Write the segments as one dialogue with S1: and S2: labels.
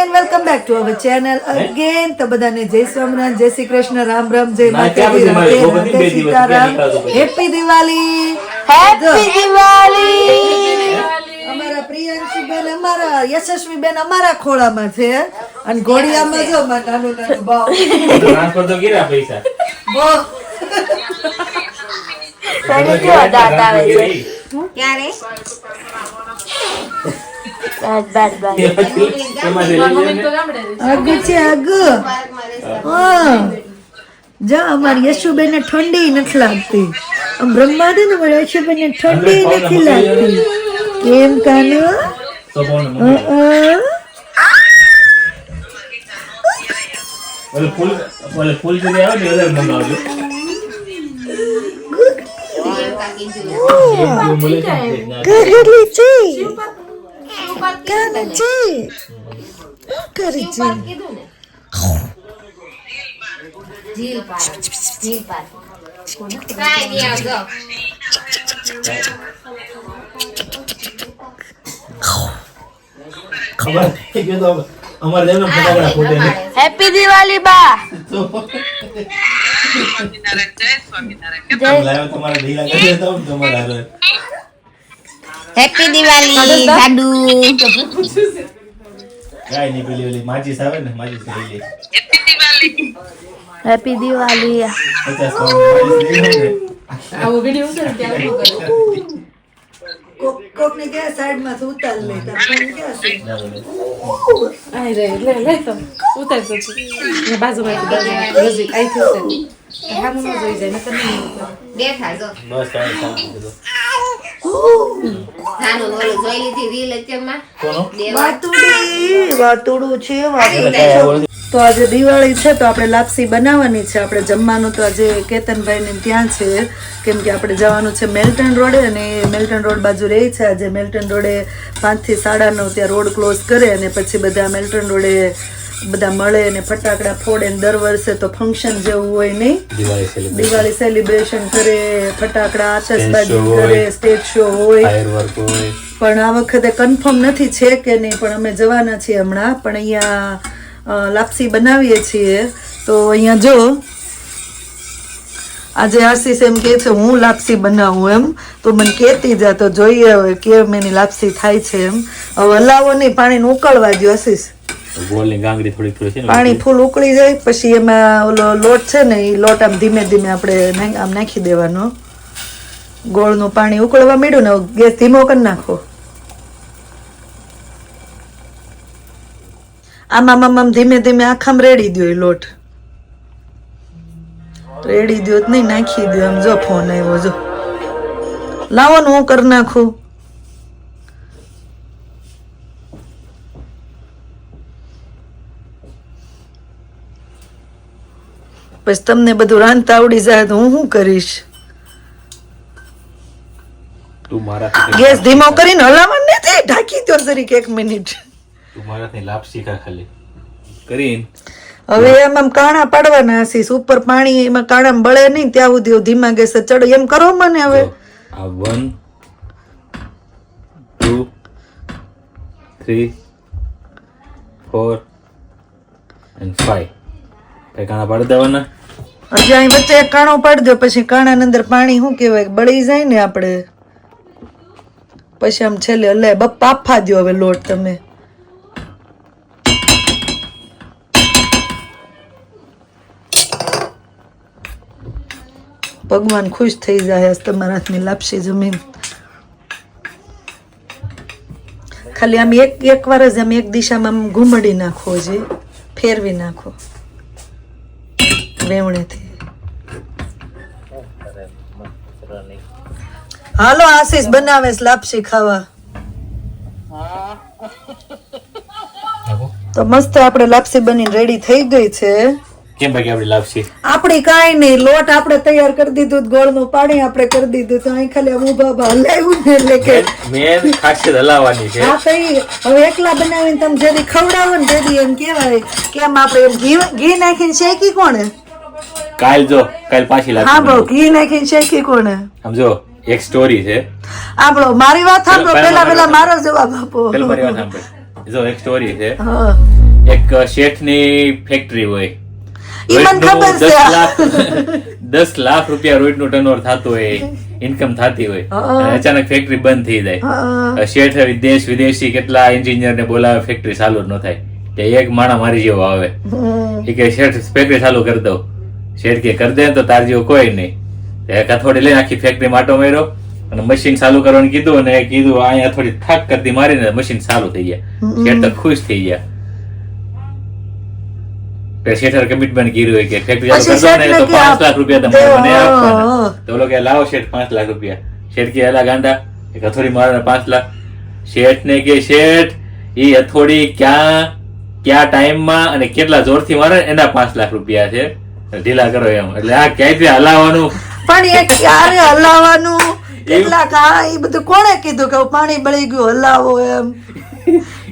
S1: And welcome back to our channel again તો બધાને જય સ્વામિનારાયણ જય શ્રી કૃષ્ણ રામ રામ જય માતાજી રાધે રાધે સીતારામ? હેપી દિવાળી
S2: હેપી દિવાળી
S1: અમારા પ્રિયાંશીબેન અમારા યશસ્વીબેન અમારા ખોળામાં છે. અને ઘોડિયામાં જો માં નાનું નાનું ભાવ
S3: ટ્રાન્સફર તો કર્યા પૈસા.
S1: બો
S2: તને કેવા દાંત આવે છે?
S4: ક્યારે?
S2: બસ બસ બસ
S1: છે હા. જા અમારી યશુબેન ઠંડી નથી લાગતી. આમ બ્રહ્મા દે ને મારી યશુબેન ઠંડી નથી લાગતી. કેમ કાનો?
S3: ફૂલ ફૂલ આવે ને મંગાવજો છે ને તે ના.
S1: કરેલી છે કાને છે કરી છે
S4: કાંઈ
S3: ખબર થઈ ગયો તો અમારે જેમને ફટાકડા ફૂટે.
S2: હેપી દિવાળી બા.
S3: લાવ્યો તમારા ઢીલા કરી દેતા તમારા.
S4: હેપી દિવાળી સાડુ
S3: કાઈ નહીં પેલી ઓલી માચીસ આવે ને માચીસ લઈ લે
S2: હેપી દિવાળી
S3: પચાસ માચીસ લઈ લો ને.
S1: કોક કોક ને કે સાઈડમાં ઉતાર લે. તાર કે છે.
S5: આય રે લે લે તો ઉતાર તો છું ને બાજુમાં બાજુમાં નજીક અહીંથી ઉતાર. હામું જોઈ જાય નકર નહીં ઉતાર.
S4: બેઠા જો
S3: બસ કાંઈ શાંતિ કીધું.
S4: નાનું ઓલું જોઈ લીધી રીલ અત્યારમાં
S3: કોનો?
S1: વાતુડી વાતુડું છે વાતુડું
S3: એટલે કાંઈ આવડતું
S1: તો આજે દિવાળી છે તો આપણે લાપસી બનાવવાની છે. આપણે જમવાનું તો આજે કેતનભાઈ ને ત્યાં છે. કેમ કે આપણે જવાનું છે મેલ્ટન રોડે અને મેલ્ટન રોડ બાજુ રહે છે. આજે મેલ્ટન રોડે પાંચથી સાડા નવ ત્યાં રોડ ક્લોઝ કરે અને પછી બધા મેલ્ટન રોડે બધા મળે અને ફટાકડા ફોડે ને દર વર્ષે તો ફંક્શન જેવું હોય નહીં.
S3: દિવાળી
S1: સેલિબ્રેશન કરે ફટાકડા આતશબાજી કરે સ્ટેજ શો હોય. પણ આ વખતે કન્ફર્મ નથી છે કે નહીં પણ અમે જવાના છીએ હમણાં. પણ અહીંયા લાપસી બનાવીએ છીએ. તો અહીંયા જો આજે આશીષ એમ કે છે હું લાપસી બનાવું એમ. તો મને કહેતી જા તો જોઈએ હવે કેમ એની લાપસી થાય છે એમ. હવે હલાવો નહીં પાણીને ઉકળવા દો આશીષ.
S3: ગોળની ગાંગડી થોડીક થોડી છે
S1: પાણી ફૂલ ઉકળી જાય પછી એમાં ઓલો લોટ છે ને એ લોટ આમ ધીમે ધીમે આપણે આમ નાખી દેવાનો. ગોળનું પાણી ઉકળવા માંડ્યું ને ગેસ ધીમો કરી નાખો. આમ આમ ધીમે ધીમે આખામ રેડી દો એ લોટ. રેડી દો નહીં નાખી દો આમ જો ફોન આવ્યો જો. લાવો ને હું કરી નાખું. પછી તમને બધું રાંધતા આવડી જાય તો હું શું કરીશ? ગેસ ધીમો કરીને હલાવવાનું નથી ઢાંકી દો જરીક એક મિનિટ.
S3: તું મારાથી લાપસી ખા ખાલી. કરીને.
S1: હવે એમ આમ કાણા પાડવાના હસીશ ઉપર પાણી એમાં કાણા બળે નહીં ત્યાં સુધી ધીમા ગેસે ચડો. એમ કરો મને હવે.
S3: આ one two three four and five. કાણા પાડી દેવાના?
S1: હજી અહીં વચ્ચે એક કાણો પાડજો, પછી કાણાની અંદર પાણી શું કહેવાય બળી જાય ને આપણે. પછી આમ છેલ્લે લે બાફા દો હવે લોટ તમે. ભગવાન ખુશ થઈ જાય તમારા હાથની લાપસી જમીન. ખાલી આમ એક એક વાર જ આમ એક દિશામાં આમ ઘૂમડી નાખો જે ફેરવી નાખો. વેવણેથી હાલો આશીષ બનાવે લાપસી ખાવા. તો મસ્ત આપણે લાપસી બનીને રેડી થઈ ગઈ છે.
S3: કેમ બાકી આપણી લાપસી?
S1: આપણી કાંઈ નહીં લોટ આપણે તૈયાર કરી દીધું ગોળનું પાણી આપણે કરી દીધું તો અહીં ખાલી ઊભા ઊભા હલાવ્યું ને એટલે કે
S3: મેં ખાસિયત હલાવવાની છે.
S1: હા કઈ હવે એકલા બનાવીને તમે જેથી ખવડાવો ને તેથી એમ કહેવાય કે આમ આપણે એમ ઘી ઘી નાખીને શેકી કોણે?
S3: કાલ જો કાલ પાછી
S1: હા
S3: લાપસી
S1: ઘી નાખીને શેકી કોણે?
S3: આમ જો એક સ્ટોરી છે.
S1: આપણો મારી વાત સાંભળો
S3: પેલા
S1: પેલા
S3: મારી
S1: જવાબ આપો.
S3: પેલું મારી વાત સાંભળો.
S6: જો એક સ્ટોરી છે. એક શેઠની ફેક્ટરી હોય. દસ લાખ રૂપિયા લાખનું ટર્નઓવર થતું હોય ઇન્કમ થતી હોય. અચાનક ફેક્ટરી બંધ થઈ જાય. શેઠ દેશ વિદેશી કેટલા એન્જિનિયર ને બોલાવે ફેક્ટરી ચાલુ ન થાય. એક માણા મારી જેવો આવે. એ કે શેઠ ફેક્ટરી ચાલુ કરી દઉં. શેઠ કે કરી દે તો તાર જેવો કોઈ નહીં. હથોડી લઈને આખી ફેક્ટરી માટો માર્યો અને મશીન ચાલુ કરવાનું કીધું અને કીધું અહીંયા થોડી થાક કરતી મારીને મશીન ચાલુ થઈ ગયા. શેઠ તો ખુશ થઈ ગયા. શેઠર કમિટમેન્ટ કર્યું હોય કે ફેક્ટરી ચાલુ કરશો ને તો પાંચ લાખ રૂપિયા તમારે મને આપવાના. તો લોકો લાવો શેઠ પાંચ લાખ રૂપિયા. શેઠ કે એલા ગાંડા એક હથોડી મારે પાંચ લાખ. શેઠ ને કે શેઠ એ હથોડી ક્યાં ક્યાં ટાઈમમાં અને કેટલા જોરથી મારે એના પાંચ લાખ રૂપિયા છે? ઢીલા કરો એમ. એટલે આ ક્યાંયથી હલાવવાનું?
S1: પણ એ ક્યારે હલાવવાનું? કેટલા કા એ બધું કોણે કીધું કે પાણી બળી ગયું હલાવો એમ.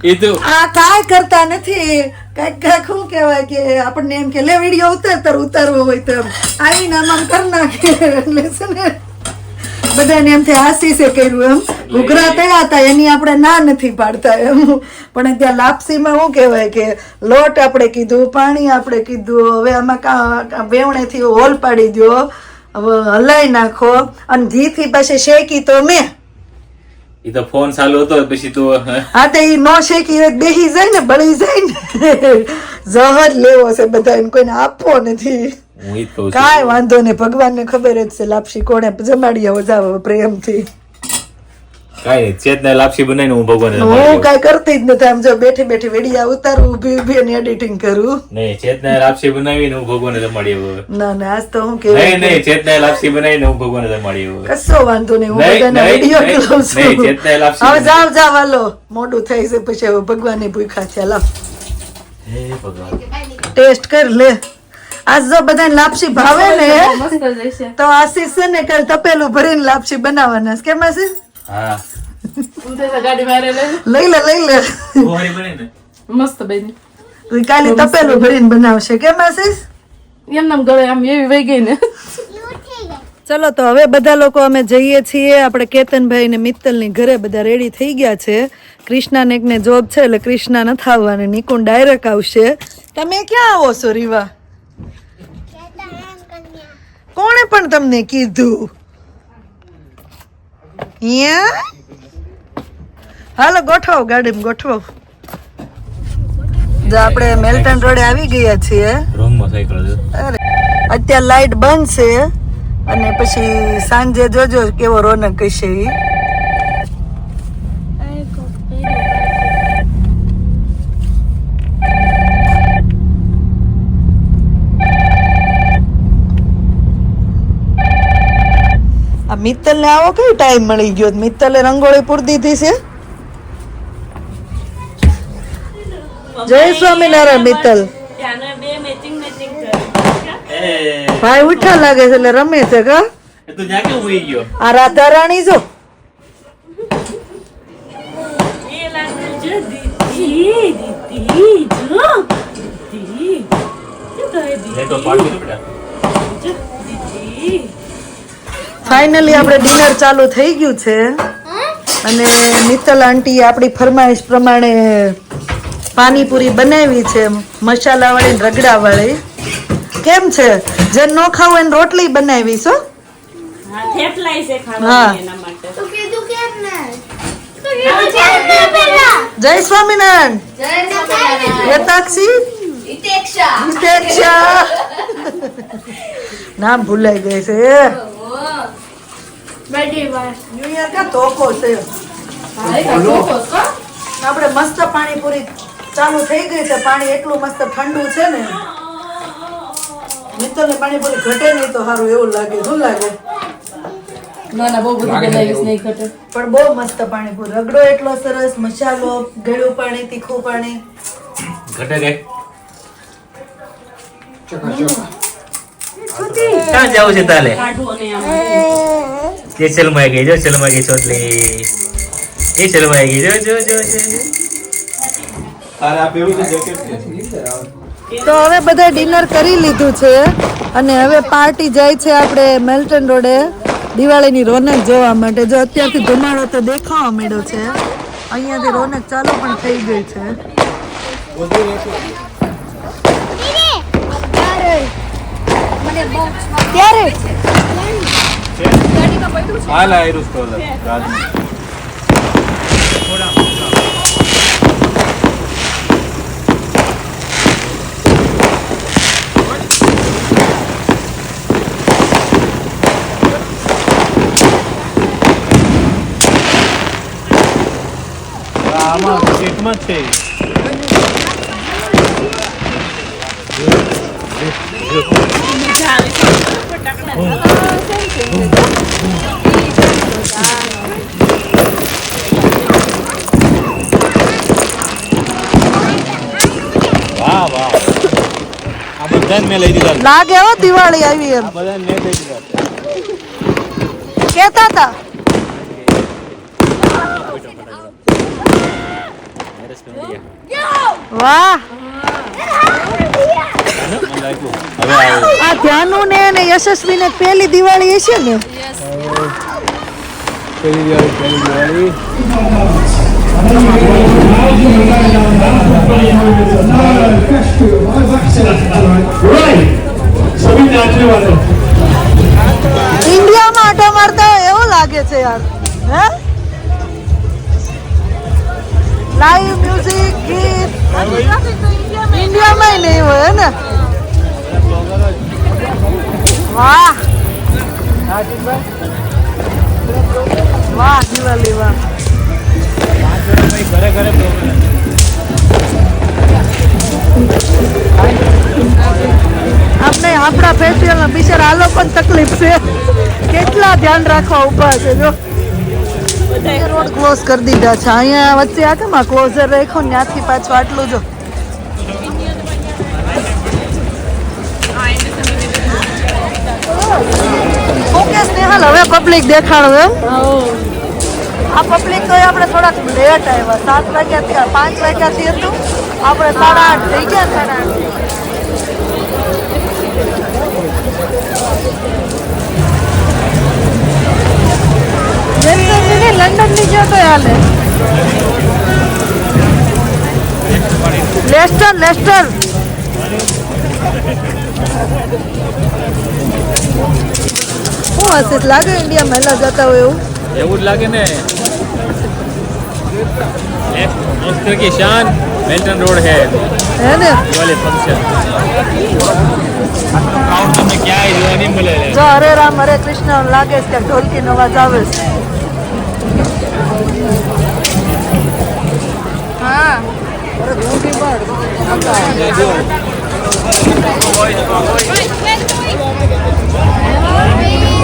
S6: એ તો
S1: આ કાય કરતા નથી. કંઈક કંઈક શું કહેવાય કે આપણને એમ કે લે વીડિયો ઉતાર ઉતારવો હોય તો. આવીને આમ કર નાખે. એટલે છે ને બધાને એમ થાય આશીષે કર્યું એમ. ઘૂઘરા થયા હતા એની આપણે ના નથી પાડતા એમ. પણ ત્યાં લાપસીમાં શું કહેવાય કે લોટ આપણે કીધું પાણી આપણે કીધું હવે આમાં કા વેવણેથી હોલ પાડી દો હવે હલાઈ નાખો અને ઘીથી પછી શેકી તો મેં.
S6: એ તો ફોન ચાલુ હતો પછી તો
S1: હા? તો ઈ નો શેકી બેહી જાય ને બળી જાય ને. જહર લેવો છે બધાને કોઈને આપવો નથી.
S6: હું એ જ કહું છું.
S1: કાંઈ વાંધો નહીં ભગવાનને ખબર જ છે લાપસી કોણે જમાડી આવો જાવ પ્રેમથી.
S6: કાંઈ નહીં ચેતને લાપસી બનાવીને હું ભગવાન
S1: હું કાંઈ કરતી જ નથી આમ જો બેઠી બેઠી વેડિયા ઉતારું ઊભી ઊભી અને એડિટિંગ કરું.
S6: નહીં ચેતને લાપસી બનાવીને હું ભગવાનને જમાડી આવ્યો
S1: ના ના આજ તો હું
S6: નહીં નહીં ચેતને લાપસી બનાવીને હું ભગવાનને જમાડી આવ્યો
S1: કશો વાંધો નહીં હું
S6: બધાને
S1: બધાના
S6: કરું
S1: છું.
S6: નહીં, ચેતનાએ લાપસી
S1: હવે જાવ જાવ હાલો. મોડું થઈ છે પછી હવે ભગવાનની ભૂખા છે લાવ.
S6: હે ભગવાન.
S1: ટેસ્ટ કર લે. આજ જો બધાને લાપસી ભાવે ને તો આશીષ છે ને કાલ તપેલું ભરીને લાપસી બનાવવાના છે. કેમ આશીષ
S6: હા.
S5: ઉતરે તો ગાડી મારે લઈ
S1: લઈ લે લઈ લે.
S6: ફુવારી બને ને
S5: મસ્ત બની.
S1: કાલે તપેલું ભરીને બનાવશે. કેમ આશીષ
S5: એમ નામ ગળે આમ એવી વહી ગઈ ને.
S1: ચલો તો હવે બધા લોકો અમે જઈએ છીએ. આપણે કેતનભાઈ ને મિત્તલની ઘરે બધા રેડી થઈ ગયા છે. કૃષ્ણાને એકને જોબ છે એટલે ક્રિષ્ના નથી આવવાની નિકુંજ ડાયરેક્ટ આવશે. તમે ક્યાં આવો છો રીવા? કોણે પણ તમને કીધું? હાલો ગોઠવો ગાડીમાં ગોઠવો. જો આપણે મેલ્ટન રોડે આવી ગયા છીએ. અત્યારે લાઈટ બંધ છે. અને પછી સાંજે જોજો કેવો રોનક હશે ઈ. આ મિત્તલ ને આવો કઈ ટાઈમ મળી ગયો? મિત્તલે રંગોળી પૂર દીધી છે? જય સ્વામિનારાયણ મિત્તલ ભાઈ ઉઠા લાગે છે એટલે રમે છે કા? આ રાધા રાણી જો.
S6: બેટા.
S1: ફાઇનલી આપણે ડિનર ચાલુ થઈ ગયું છે. અને મિત્તલ આંટી આપણી ફરમાઈશ પ્રમાણે પાણીપુરી બનાવી છે મસાલાવાળી ને રગડાવાળી કેમ છે? જે ન ખાવું એને રોટલી બનાવી છો હા. જય સ્વામિનારાયણ. યતાક્ષી? હિતેક્ષા નામ ભૂલાઈ ગઈ છે ન્યુ યર કા તોકો છે. આપણે મસ્ત પાણીપુરી ચાલુ થઈ ગઈ છે પાણી એટલું મસ્ત ઠંડુ છે ને. મિત્તલને પાણીપુરી ઘટે નહીં તો સારું એવું લાગે. શું લાગે?
S5: ના ના બહુ બધું બનાવીશ નહીં. ઘટે.
S1: પણ બહુ મસ્ત પાણીપુરી. રગડો એટલો સરસ મસાલો ગળ્યું પાણી તીખું પાણી.
S6: ઘટે ગઈ ક્યાં જાવ છે તાલે? કે ચલમાઈ ગઈ જો ચલમાઈ ગઈ ચોટલી. એ ચલમાઈ ગઈ જો જો જો.
S1: તો હવે બધા ડિનર કરી લીધું છે અને હવે પાર્ટી જાય છે આપણે મેલ્ટન રોડે દિવાળીની રોનક જોવા માટે. જો અત્યારથી ધુમાડો તો દેખાવા માંડ્યો છે. અહીંયાથી રોનક ચાલુ પણ થઈ ગઈ છે.
S2: ત્યારે?
S6: હાલ આયરું સ્ટોલ આમાં સીટમાં જ છે. વાહ વાહ. આ બધાને મેં લઈ દીધા.
S1: લાગે હો દિવાળી આવી એમ.
S6: બધાને મેં લઈ દીધા.
S1: કેતા હતા વાહ. આ ધ્યાનુ ને અને યશસ્વી ને પહેલી દિવાળી હશે ને?
S6: પહેલી દિવાળી પહેલી દિવાળી.
S1: ઇન્ડિયામાં આટો મારતા હોય એવું લાગે છે યાર. હે? લાઈવ મ્યુઝિક ગીત. ઇન્ડિયામાં નહીં હોય હે ને? વાહ વાહ દિવાળી વાહ
S6: ઘરે ઘરે program.
S1: આપણે આપણા ફેસ્ટિવલમાં બિચારા આ લોકોને તકલીફ છે કેટલા ધ્યાન રાખવા ઊભા છે જો? રોડ ક્લોઝ કરી દીધા છે. અહીંયા વચ્ચે આ કેમ ક્લોઝર રાખ્યો ને ત્યાંથી પાછું આટલું જો. ઓકે સ્નેહલ હવે પબ્લિક દેખાડો એમ. આ પબ્લિક તો આપણે થોડાક લેટ આવ્યા. સાત વાગ્યાથી પાંચ વાગ્યાથી હતું. આપણે સાડા આઠ થઈ ગયા સાડા આઠ વેસ્ટર્નની લંડનની જો તો હાલે. લેસ્ટર લેસ્ટર શું હશે લાગે ઇન્ડિયા મહિલા જતા હોય એવું
S6: એવું જ લાગે ને दोस्तों की शान मेल्टन रोड है
S1: હે ને
S6: वाले फंक्शन क्राउड તમને ક્યાંય જોવા નહીં મળે
S1: જો હરે રામ હરે કૃષ્ણ લાગે છે કે ઢોલકીનો અવાજ આવે છે હા અરે ઢોલકી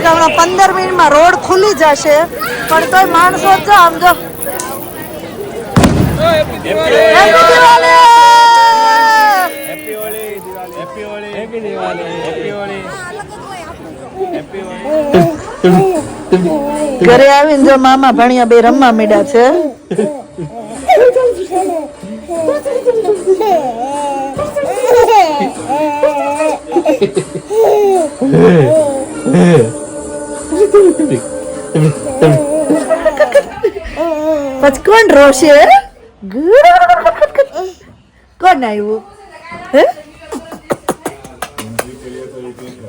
S1: છે કે હમણાં પંદર મિનિટમાં રોડ ખુલી જશે. પણ તોય માણસો જ આમ ઘરે આવીને જો મામા ભણ્યા બે રમવા મીડા છે. પછી કોણ રોશે કોણ આવ્યું હે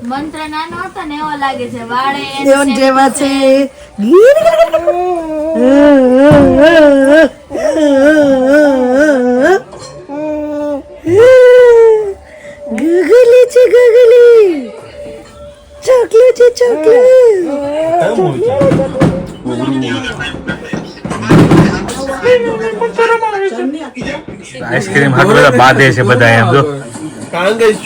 S2: મંત્ર નાનો હતો ને એવો લાગે છે વાળે
S1: દેવન જેવા છે ગગલી છે ગગલી ચોકલેટ છે ચોકલેટ
S6: આઈસ્ક્રીમ હાથ બધા છે બધા એમ જો.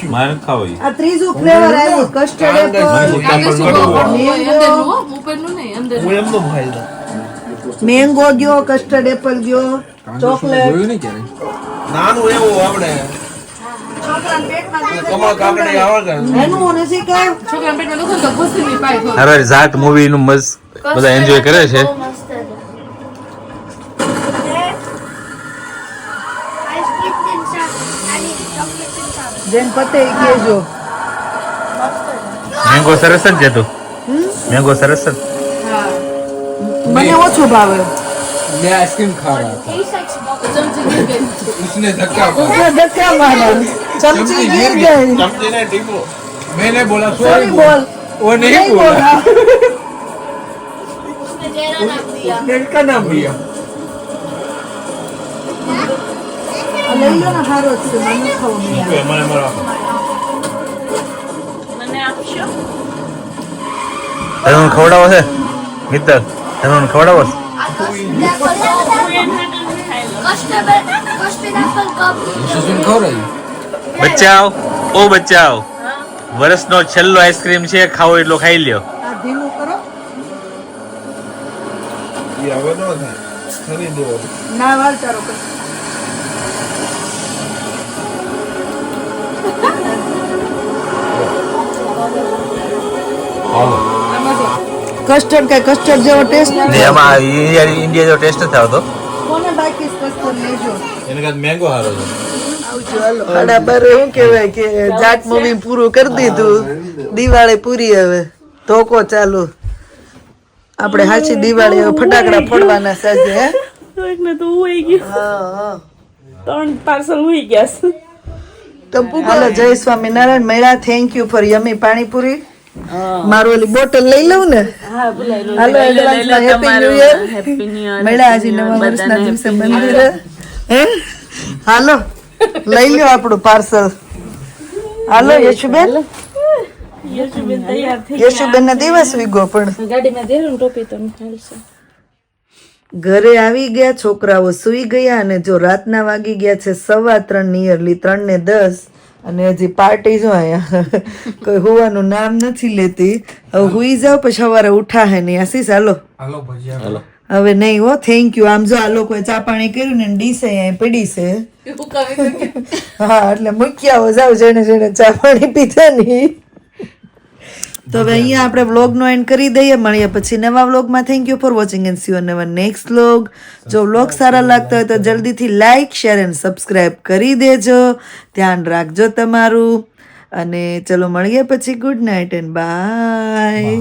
S3: મારે ખાવું
S1: આ ત્રીજું ફ્લેવર આવ્યું કસ્ટર્ડ
S5: અંદરનું હો, ઉપરનું નહીં અંદર
S1: મેંગો ગયો કસ્ટર્ડ એપલ ગયો ચોકલેટ
S3: નાનું એવું આપણે
S6: બધા એન્જોય કરે છે. મેંગો સરસ જ છે તું. મેંગો સરસ જ.
S1: મને ઓછો ભાવે.
S7: मैं आइसक्रीम खा रहा था
S5: ચમચી ગઈ ગઈ.
S7: उसने धक्का मारा
S1: उसने धक्का मारा चमची गिर गई
S3: ચમચીને ટીપો
S7: मैंने बोला
S1: सॉरी
S7: सॉरी
S1: बोल
S7: वो नहीं
S1: नहीं
S7: बोला
S1: बोला
S7: उसने का नाम लिया
S1: આ લઈ લો ને હારો જ છે મને ખાવું નહીં
S3: મને મારો
S6: તને ખવડાવો છે મિત્ર તને ખવડાવો છે
S7: सुन खा रही
S6: બચાવ ઓ બચાવ વર્ષનો છેલ્લો આઈસ્ક્રીમ છે ખાવો એટલો ખાઈ લ્યો.
S1: આ કસ્ટર્ડ કે કસ્ટર્ડ જેવો ટેસ્ટ
S6: ને એમાં ઇન્ડિયા જેવો ટેસ્ટ નથી આવતો.
S1: કોને બાકી કસ્ટર્ડ લેજો?
S3: એને કાંઈ મેંગો હારો છે.
S1: સાડા શું કહેવાય કે જાટ મૂવી પૂરું કરી દીધું. દિવાળી પૂરી હવે. ધોકો ચાલુ. આપણે હાચી દિવાળી હવે ફટાકડા ફોડવાના સાજે હે? હા હા
S8: ત્રણ પાર્સલ ઉઈ ગયા છે.
S1: તો હાલો જય સ્વામિનારાયણ. મેળા thank you for yummy panipuri. મારું ઓલી બોટલ લઈ લઉં ને? હાલો એડવાન્સમાં હેપી ન્યુ યર મળ્યા આજે નવા વર્ષના દિવસે મંદિર. હે? હાલો લઈ લ્યો આપણું પાર્સલ. હાલો યશુબેન.
S8: યશુબેન તૈયાર થઈ
S1: યશુબેન ના દિવસ વીગો પણ.
S5: ગાડીમાં દે ટોપી તો હાલશે
S1: ઘરે આવી ગયા છોકરાઓ સુઈ ગયા અને જો રાતના વાગી ગયા છે સવા ત્રણ નિયરલી ત્રણ ને દસ. અને હજી પાર્ટી જો અહીંયા. કોઈ હોવાનું નામ નથી લેતી. હવે હુઈ જાવ પછી સવારે ઉઠા હે નહીં. આશીષ હાલો.
S7: હાલો
S1: હવે નહીં હો થેન્ક યુ આમ જો આ લોકોએ ચા પાણી કર્યું ને ડીસે અહીંયા પડી છે. હા એટલે મૂક્યા હો જાવ જેને જેને ચા પાણી પીધા નહીં તો હવે અહીંયા આપણે વ્લોગનો એન્ડ કરી દઈએ. મળીએ પછી નવા વ્લોગમાં thank you for watching and see નવા નેક્સ્ટ વ્લોગ જો વ્લોગ સારા લાગતા હોય તો જલ્દીથી લાઇક શેર એન્ડ સબસ્ક્રાઇબ કરી દેજો. ધ્યાન રાખજો તમારું. અને ચલો મળીએ પછી. Good night and by